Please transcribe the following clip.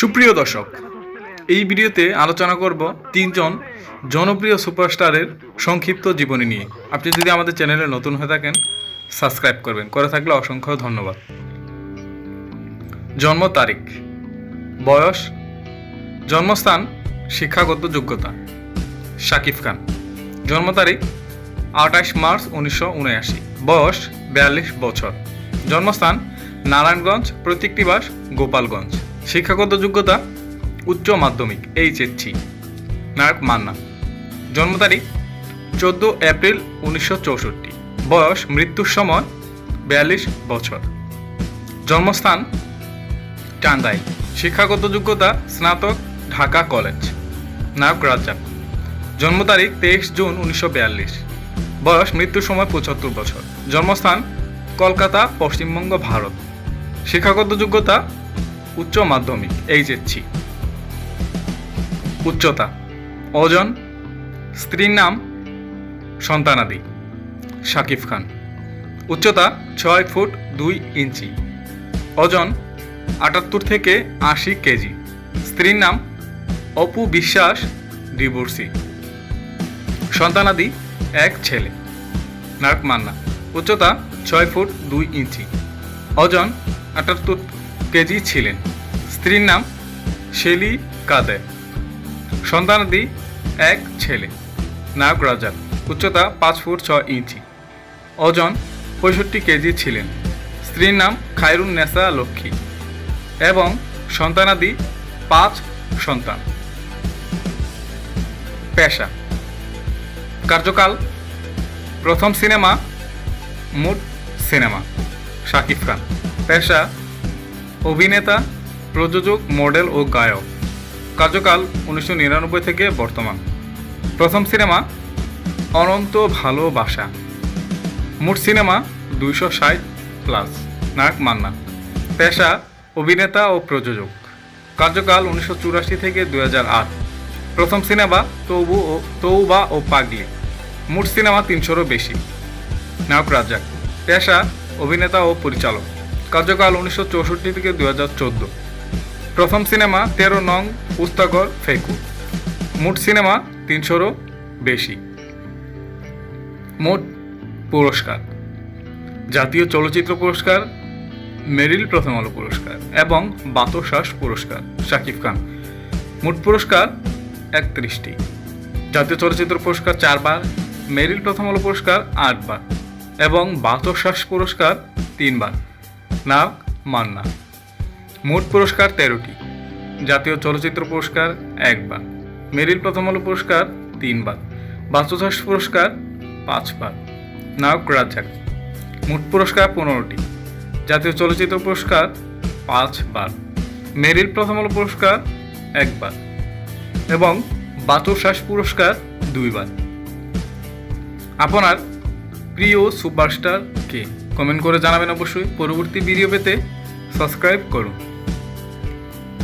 সুপ্রিয় দর্শক, এই ভিডিওতে আলোচনা করব তিনজন জনপ্রিয় সুপারস্টারের সংক্ষিপ্ত জীবনী নিয়ে। আপনি যদি আমাদের চ্যানেলে নতুন হয়ে থাকেন, সাবস্ক্রাইব করবেন। করে থাকলে অসংখ্য ধন্যবাদ। জন্ম তারিখ, বয়স, জন্মস্থান, শিক্ষাগত যোগ্যতা, শাকিব খান। জন্ম তারিখ, আঠাশ মার্চ উনিশশো উনআশি। বয়স বিয়াল্লিশ বছর। জন্মস্থান, নারায়ণগঞ্জ প্রতীকনিবাস গোপালগঞ্জ। শিক্ষাগত যোগ্যতা উচ্চ মাধ্যমিক এইচ এইচএসসি নায়ক মান্না। জন্ম তারিখ চোদ্দ এপ্রিল উনিশশো চৌষট্টি। বয়স মৃত্যুর সময় বিয়াল্লিশ বছর। জন্মস্থান টান্দাই শিক্ষাগত যোগ্যতা স্নাতক, ঢাকা কলেজ, নায়ক রাজ্জাক। জন্ম তারিখ তেইশ জুন উনিশশো বিয়াল্লিশ। বয়স মৃত্যুর সময় পঁচাত্তর বছর। জন্মস্থান কলকাতা, পশ্চিমবঙ্গ, ভারত। শিক্ষাগত যোগ্যতা উচ্চ মাধ্যমিক এইচএসসি উচ্চতা ওজন স্ত্রীর নাম, সন্তানাদি, শাকিব খান। উচ্চতা, ছয় ফুট দুই ইঞ্চি। ওজন আটাত্তর থেকে আশি কেজি। স্ত্রীর নাম, অপু বিশ্বাস ডিভোর্সি। সন্তানাদি, এক ছেলে। নায়ক মান্না। উচ্চতা, ছয় ফুট দুই ইঞ্চি। ওজন আটাত্তর কেজি ছিলেন। স্ত্রীর নাম শেলি কাদে। সন্তানাদি এক ছেলে। নায়ক রাজা উচ্চতা পাঁচ ফুট ছ ইঞ্চি। ওজন পঁয়ষট্টি কেজি ছিলেন। স্ত্রীর নাম খায়রুন নেসা লক্ষ্মী এবং সন্তানাদি পাঁচ সন্তান। পেশা। কার্যকাল প্রথম cinema mood cinema. Shakib Khan. পেশা, অভিনেতা প্রযোজক, মডেল ও গায়ক। কার্যকাল উনিশশো নিরানব্বই থেকে বর্তমান। প্রথম সিনেমা, অনন্ত ভালোবাসা মোট সিনেমা দুইশো ষাট প্লাস, নায়ক মান্না। পেশা, অভিনেতা ও প্রযোজক। কার্যকাল উনিশশো চুরাশি থেকে দুই আট। প্রথম সিনেমা, তৌবু ও, তৌবা ও পাগলি। মোট সিনেমা তিনশোরও বেশি। নায়ক রাজ্জাক। পেশা, অভিনেতা ও পরিচালক। কার্যকাল উনিশশো চৌষট্টি থেকে দুই হাজার প্রথম সিনেমা তেরো নং পুস্তকর ফেকু। মোট সিনেমা তিনশোরও বেশি। মোট পুরস্কার। জাতীয় চলচ্চিত্র পুরস্কার, মেরিল প্রথম আলো পুরস্কার এবং বাতশ্বাস পুরস্কার, শাকিব খান। মোট পুরস্কার একত্রিশটি। জাতীয় চলচ্চিত্র পুরস্কার চারবার, মেরিল প্রথম আলো পুরস্কার আটবার এবং বাতশ্বাস পুরস্কার তিনবার। নায়ক মান্না। মোট পুরস্কার তেরোটি। জাতীয় চলচ্চিত্র পুরস্কার একবার। মেরিল প্রথম আলো পুরস্কার তিনবার। বাস্তুশ্বাস পুরস্কার পাঁচবার। নায়ক রাজ্জাক। মোট পুরস্কার পনেরোটি। জাতীয় চলচ্চিত্র পুরস্কার পাঁচবার। মেরিল প্রথম আলো পুরস্কার একবার। এবং বাতুশ্বাস পুরস্কার দুইবার। আপনার প্রিয় সুপারস্টার কে? কমেন্ট করে জানাবেন অবশ্যই। পরবর্তী ভিডিও পেতে সাবস্ক্রাইব করুন।